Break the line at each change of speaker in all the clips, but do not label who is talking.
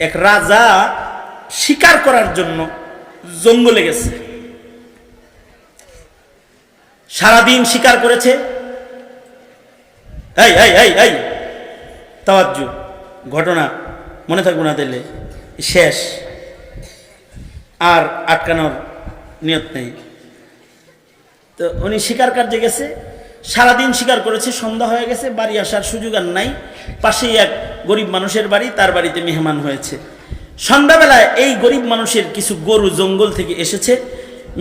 এক রাজা শিকার করার জন্য জঙ্গলে গেছে। সারাদিন শিকার করেছে। ঘটনা মনে থাকব না তাইলে, শেষ। আর আটকানোর নিয়ত নেই। তো উনি শিকার কার্যে গেছে, সারাদিন শিকার করেছে, সন্ধ্যা হয়ে গেছে, বাড়ি আসার সুযোগ আর নাই। পাশেই এক গরিব মানুষের বাড়ি, তার বাড়িতে মেহমান হয়েছে। সন্ধ্যাবেলায় এই গরিব মানুষের কিছু গরু জঙ্গল থেকে এসেছে।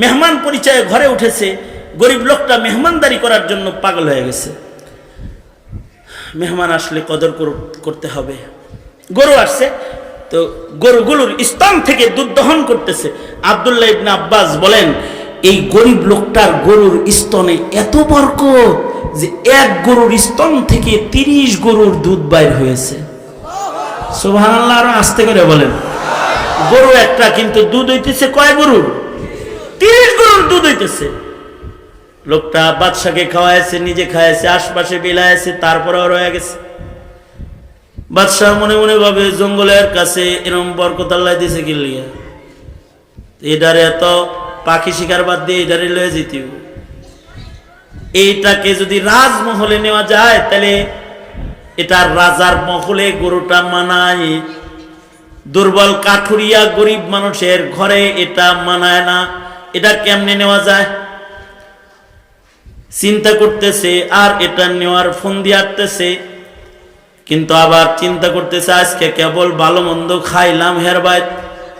মেহমান পরিচয়ে ঘরে উঠেছে। গরিব লোকটা মেহমানদারি করার জন্য পাগল হয়ে গেছে। মেহমান আসলে কদর করতে হবে। গরু আসছে। তো গরুগুলোর স্তন থেকে দুধ দহন করতেছে। আবদুল্লাহ ইবনা আব্বাস বলেন, এই গরিব লোকটার গরুর স্তনে এত বরক যে এক গরুর স্তন থেকে তিরিশ গরুর দুধ বাইর হয়েছে। আল্লাহ আরও আস্তে করে বলেন। গরু একটা, কিন্তু দুধ হইতেছে কয় গরুর তিরিশ গরুর দুধ হইতেছে। লোকটা বাদশাকে খাওয়াইছে, নিজে খাওয়াইছে আশপাশে বিলাইছে তারপরেও রয়ে গেছে। বাদশাহ মনে মনে ভাবে, জঙ্গলের কাছে এরম বরকত আল্লাহ দিছে কি লিয়া? এটারে এত পাখি শিকার বাদ দিয়ে এটারে লয়ে যেতে হবে। এইটাকে যদি রাজমহলে নেওয়া যায়, তাহলে এটা রাজার মহলে গরুটা মানায়। দুর্বল, কাঠুরিয়া, গরিব মানুষের ঘরে এটা মানায় না। এটা কেমনে নেওয়া যায়? চিন্তা করতেছে, আর এটা নেওয়ার ফোন দিয়ে আটতেছে। কিন্তু আবার চিন্তা করতেছে, আজকে কেবল ভালো মন্দ খাইলাম হেরবাই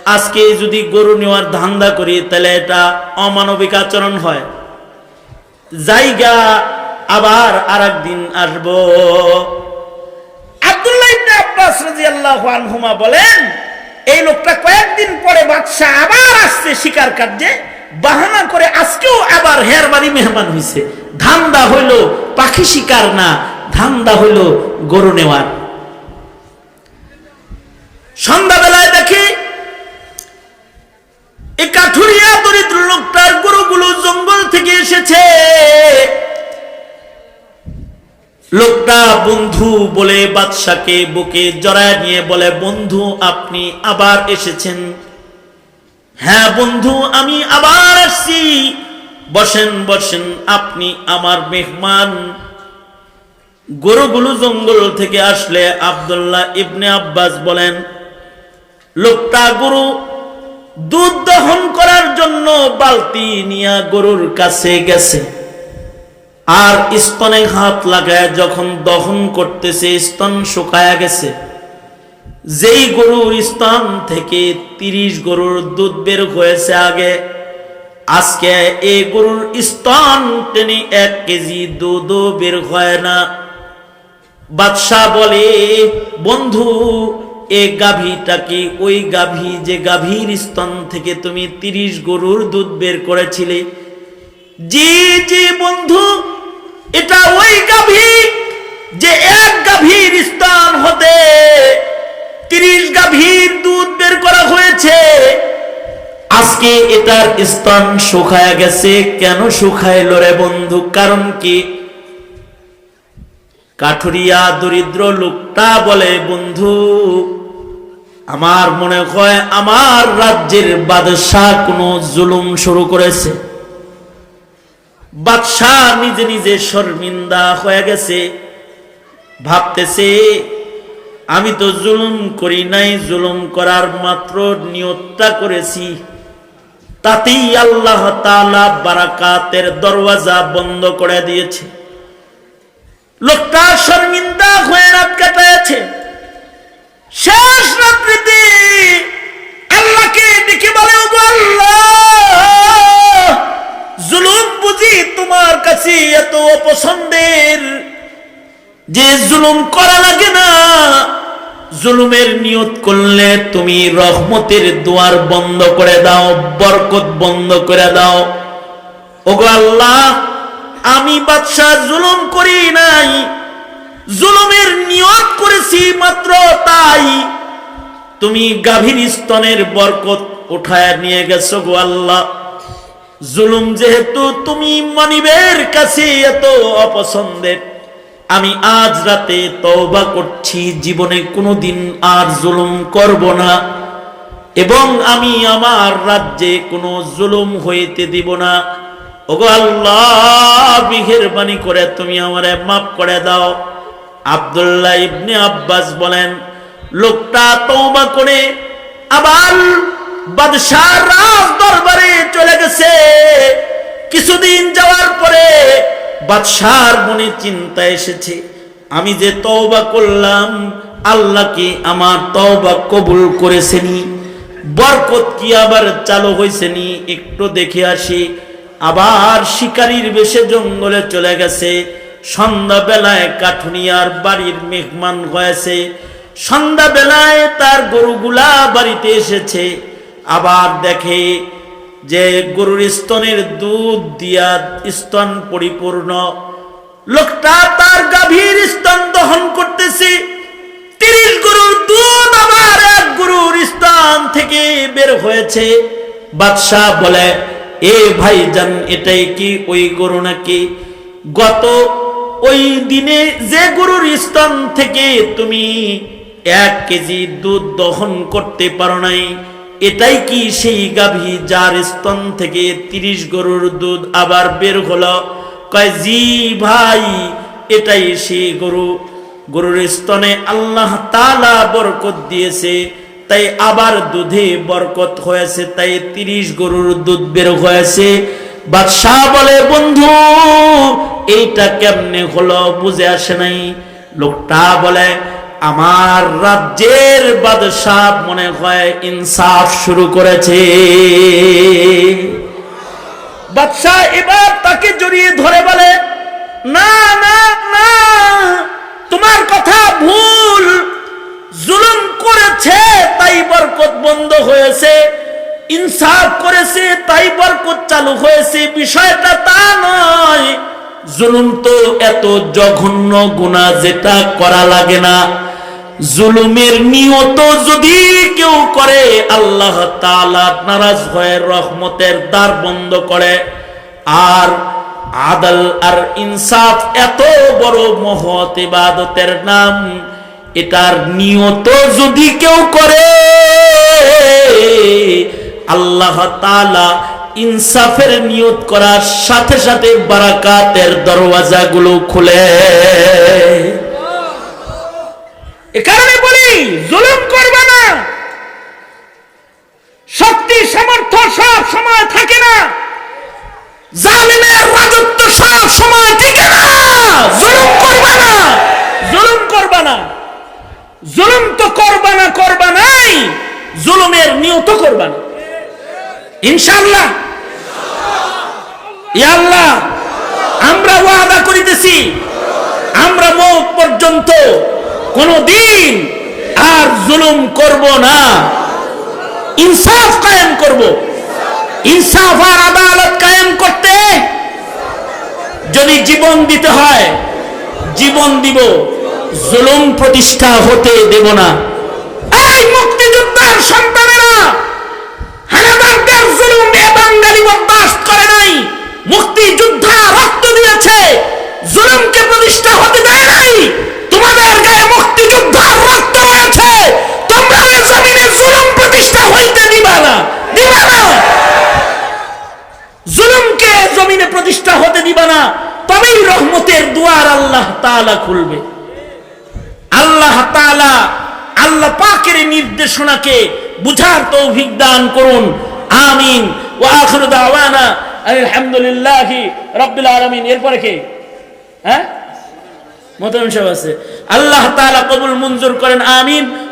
আজকে যদি গরু নেওয়ার ধান্দা করি, তাহলে এটা অমানবিক আচরণ হয়। জায়গা আবার আর একদিন আসব। আব্বাস বলেন, এই লোকটা কয়েকদিন পরে বাদশাহ আবার আসছে শিকার কার্যে, বাহানা করে আজকেও আবার হেরবাড়ি মেহমান হইছে। ধান্দা হইল পাখি শিকার না, ধান্দা হইল গরু নেওয়ার। সন্ধ্যাবেলায় দেখি এই কাঠুরিয়া দরিদ্র লোকটার গরুগুলো জঙ্গল থেকে এসেছে। লোকটা বন্ধু বলে বাদশাকে বুকে জড়ায় নিয়ে বলে, বন্ধু, আপনি আবার এসেছেন? হ্যাঁ বন্ধু, আমি আবার আসছি বসেন বসেন, আপনি আমার মেহমান। গরুগুলো জঙ্গল থেকে আসলে আবদুল্লাহ ইবনে আব্বাস বলেন, লোকটা গরু দুধ দহন করার জন্য বালতি নিয়ে গরুর কাছে গেছে। আর স্তনে হাত লাগায় যখন দহন করতেছে, স্তন শুকায়া গেছে। যেই গরুর স্তন থেকে তিরিশ গরুর দুধ বের হয়েছে আগে, আজকে এই গরুর স্তন টেনে এক কেজি দুধও বের হয় না। বাদশাহ বলে, বন্ধু, এ গাভীটা কি? ওই গাভী যে গাভীর স্তন থেকে তুমি তিরিশ গরুর দুধ বের করেছিলে? জি জি, বন্ধু। এটা ওই গাভী যে এক গাভীর স্থান হতে তিরিশ গাভীর দুধ বের করা হয়েছে। আজকে এটার স্থান শুকায় গেছে। কেন শুকাইল রে বন্ধু? কারণ কি? কাঠুরিয়া দরিদ্র লোকটা বলে, বন্ধু, আমার মনে হয় আমার রাজ্যের বাদশাহ কোনো জুলুম শুরু করেছে। বাদশাহ নিজে নিজে শর্মিন্দা হয়ে গেছে। ভাবতেছে, আমি তো জুলুম করি নাই, জুলুম করার মাত্র নিয়তটা করেছি। তাতেই আল্লাহ তাআলা বারাকাতের দরওয়াজা বন্ধ করে দিয়েছে। লোকটা শর্মিন্দা হয়ে রাত কাটাইছে শেষ রাত্রিতে আল্লাহকে ডেকে বলে, "ওগো আল্লাহ জুলুম বুঝি তোমার কাছে এত অপছন্দের যে জুলুম করা লাগে না, জুলুমের নিয়ত করলে তুমি রহমতের বন্ধ করে দাও, বরকত বন্ধ করে দাও। ওগো আল্লাহ, আমি বাদশাহ জুলুম করি নাই। জুলুমের নিয়ত করেছি মাত্র তাই। তুমি গাভীর স্তনের বরকত উঠায় নিয়ে গেছো গো আল্লাহ। জুলুম যেহেতু তুমি মানিবের কাছে এত অপছন্দের আমি আজ রাতে তওবা করছি, জীবনে কোনোদিন আর জুলুম করব না। এবং আমি আমার রাজ্যে কোনো জুলুম হইতে দিব না। ওগো আল্লাহ মেহেরবানি করে তুমি আমারে মাফ করে দাও। আব্দুল্লাহ ইবনে আব্বাস বলেন, লোকটা তওবা করে আবার বাদশাহ রাজ দরবারে চলে গেছে। কিছুদিন যাওয়ার পরে বাদশার মনে চিন্তা এসেছে, আমি যে তওবা করলাম, আল্লাহ কি আমার তওবা কবুল করেছেনি? বরকত কি আবার চালু হয়েছেনি? একটু দেখে আসি। আবার শিকারীর বেশে জঙ্গলে চলে গেছে। সন্ধ্যাবেলায় কাঠুনিয়ার বাড়ির মেহমান হয়েছে। সন্ধ্যাবেলায় তার গরুগুলা বাড়িতে এসেছে। আবার দেখে যে গরুর স্তনের দুধ দিয়া স্তন পরিপূর্ণ। লোকটা তার গাভীর স্তন দহন করতেছে। তিরিশ গরুর দুধ আবার এক গরুর স্থান থেকে বের হয়েছে। বাদশাহ বলে, এ ভাই জান এটাই কি ওই গরু নাকি? গত ওই দিনে যে গরুর স্তন থেকে তুমি এক কেজি দুধ দহন করতে পারো নাই। এটাই কি সেই গাভী যার স্তন থেকে তিরিশ গরুর দুধ আবার বের হলো? কয়, জি ভাই, এটাই সেই গরু। গরুর স্তনে আল্লাহ তালা বরকত দিয়েছে, তাই আবার দুধে বরকত হয়েছে, তাই তিরিশ গরুর দুধ বের হয়েছে। বাদশাহ বলে, বন্ধু, এইটা কেমনে হলো বুঝে আসে নাই? লোকটা বলে আমার রাজ্যের বাদশাহ মনে হয় ইনসাফ শুরু করেছে। বাদশাহ এবার তাকে জড়িয়ে ধরে বলে, না না না, তোমার কথা ভুল। জুলুম করেছে, তাই বরকত বন্ধ হয়েছে। ইনসাফ করেছে, তাই বরকত চালু হয়েছে। বিষয়টা তা নয়। জুলুম তো এত জঘন্য গুণা যেটা করা লাগে না। জুলুমের নিয়ত যদি কেউ করে, আল্লাহ তাআলা নারাজ হয়ে রহমতের দ্বার বন্ধ করে। আর আদাল আর ইনসাফ এত বড় মহৎ ইবাদতের নাম, এটার নিয়ত যদি কেউ করে, আল্লাহ তাআলা ইনসাফের নিয়ত করার সাথে সাথে বারাকাতের দরওয়াজাগুলো খুলে। কারণে বলি, জুলুম করবে না। শক্তি, সামর্থ্য সব সময় থাকে না। জালিমের রাজত্ব সব সময় টিকে না। জুলুম করবে না। জুলুম করবে না। জুলুম তো করবে না, করবে নাই। জুলুমের নিয়ত করবে না। ইনশাআল্লাহ। ইয়া আল্লাহ, আমরা ওয়াদা করিতেছি, আমরা মৌত পর্যন্ত কোনদিন আর জুলুম করব না। ইনসাফ কায়েম করব। ইনসাফ আর আদালত কায়েম করতে যদি জীবন দিতে হয়, জীবন দিব, জুলুম প্রতিষ্ঠা হতে দেব না। এই মুক্তিযোদ্ধার সন্তানেরা হানাদারদের জুলুম এ বাঙালি বরদাস্ত করে নাই মুক্তিযোদ্ধা রক্ত দিয়েছে জুলুমকে প্রতিষ্ঠা হতে দেয় নাই তোমাদের গায়ে মুক্তিযোদ্ধার রক্ত রয়েছে তোমরা এই জমিনে জুলুম প্রতিষ্ঠা হইতে দিবা না দিবা না জুলুমকে জমিনে প্রতিষ্ঠা হতে দিবা না তবেই রহমতের দুয়ার তাআলা খুলবে। আল্লাহ তালা আল্লাহ পাকের নির্দেশনাকে বুঝার তৌফিক দান করুন। আমিন। ও আখর দাওয়ানা আলহামদুলিল্লাহ রব্বুল আলমিন। এরপরে কে? হ্যাঁ? মতাম সাহেব আছে। আল্লাহ তালা কবুল মঞ্জুর করেন, আমিন।